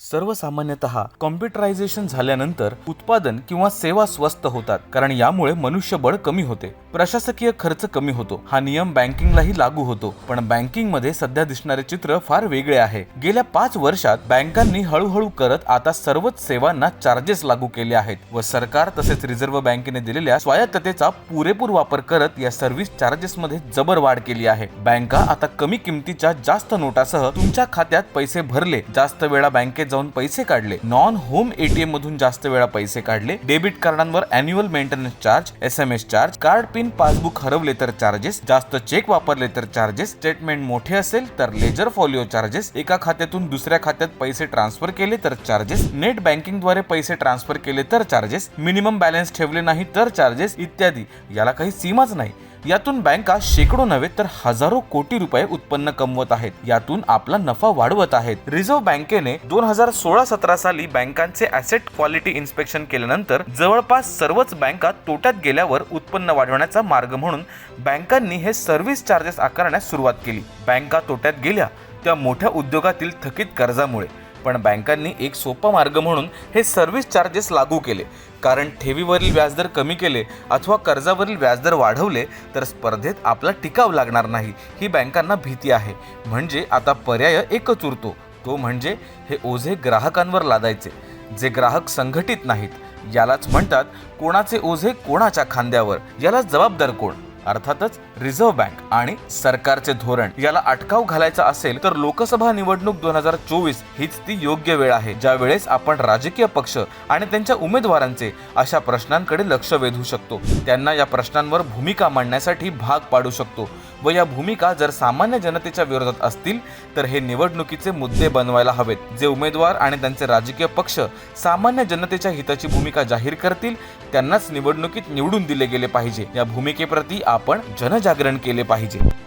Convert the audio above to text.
सर्वसामान्यत computerisation झाल्यानंतर उत्पादन किंवा सेवा स्वस्त होतात कारण यामुळे मनुष्यबळ कमी होते. प्रशासकीय खर्च कमी होतो. हा नियम बँकिंगलाही लागू होतो. पण बँकिंगमध्ये सध्या दिसणारे चित्र फार वेगळे आहे. गेल्या पाच वर्षात बँकांनी हळूहळू करत आता सर्वच सेवांना चार्जेस लागू केले आहेत व सरकार तसेच रिझर्व्ह बँकेने दिलेल्या स्वायत्ततेचा पुरेपूर वापर करत या सर्व्हिस चार्जेस मध्ये जबर वाढ केली आहे. बँका आता कमी किमतीच्या जास्त नोटासह तुमच्या खात्यात पैसे भरले. जास्त वेळा बँकेत जाऊन पैसे काढले. नॉन होम एटीएम मधून जास्त वेळा पैसे काढले. Debit कार्डांवर annual maintenance charge S M S charge card pin passbook हरवले तर चार्जेस जास्त चेक वापरले तर चार्जेस स्टेटमेंट मोठे असेल तर लेजर फॉलिओ चार्जेस एका खात्यातून दुसऱ्या खात्यात पैसे ट्रान्सफर केले तर चार्जेस नेट बँकिंगद्वारे पैसे ट्रान्सफर केले तर चार्जेस मिनिमम बॅलन्स ठेवले नाही तर चार्जेस इत्यादी. याला काही सीमाच नाही. यातून बँका शेकडो नव्हे तर हजारो कोटी रुपये उत्पन्न कमवत आहेत. यातून आपला नफा वाढवत आहेत. रिझर्व्ह बँकेने दोन हजार सोळा सतरा साली बँकांचे असेट क्वालिटी इन्स्पेक्शन केल्यानंतर जवळपास सर्वच बँका तोट्यात गेल्यावर उत्पन्न वाढवण्याचा मार्ग म्हणून बँकांनी हे सर्व्हिस चार्जेस आकारण्यास सुरुवात केली. बँका तोट्यात गेल्या त्या मोठ्या उद्योगातील थकीत कर्जामुळे. पण बँकांनी एक सोपा मार्ग म्हणून हे सर्व्हिस चार्जेस लागू केले. कारण ठेवीवरील व्याजदर कमी केले अथवा कर्जावरील व्याजदर वाढवले तर स्पर्धेत आपला टिकाव लागणार नाही ही बँकांना भीती आहे. म्हणजे आता पर्याय एकच उरतो तो म्हणजे हे ओझे ग्राहकांवर लादायचे जे ग्राहक संघटित नाहीत. यालाच म्हणतात कोणाचे ओझे कोणाच्या खांद्यावर? याला जबाबदार कोण? अर्थातच रिझर्व्ह बँक आणि सरकारचे धोरण याला अटकाव घालायचा असेल तर लोकसभा निवडणूक दोन हजार चोवीस हीच ती योग्य वेळ आहे ज्या वेळेस आपण राजकीय पक्ष आणि त्यांच्या उमेदवारांचे अशा प्रश्नांकडे लक्ष वेधू शकतो. त्यांना या प्रश्नांवर भूमिका मांडण्यासाठी भाग पाडू शकतो. व या भूमिका जर सामान्य जनतेच्या विरोधात असतील तर हे निवडणुकीचे मुद्दे बनवायला हवेत. जे उमेदवार आणि त्यांचे राजकीय पक्ष सामान्य जनतेच्या हिताची भूमिका जाहीर करतील त्यांनाच निवडणुकीत निवडून दिले गेले पाहिजे. या भूमिकेप्रती आपण जनजागरण केले पाहिजे.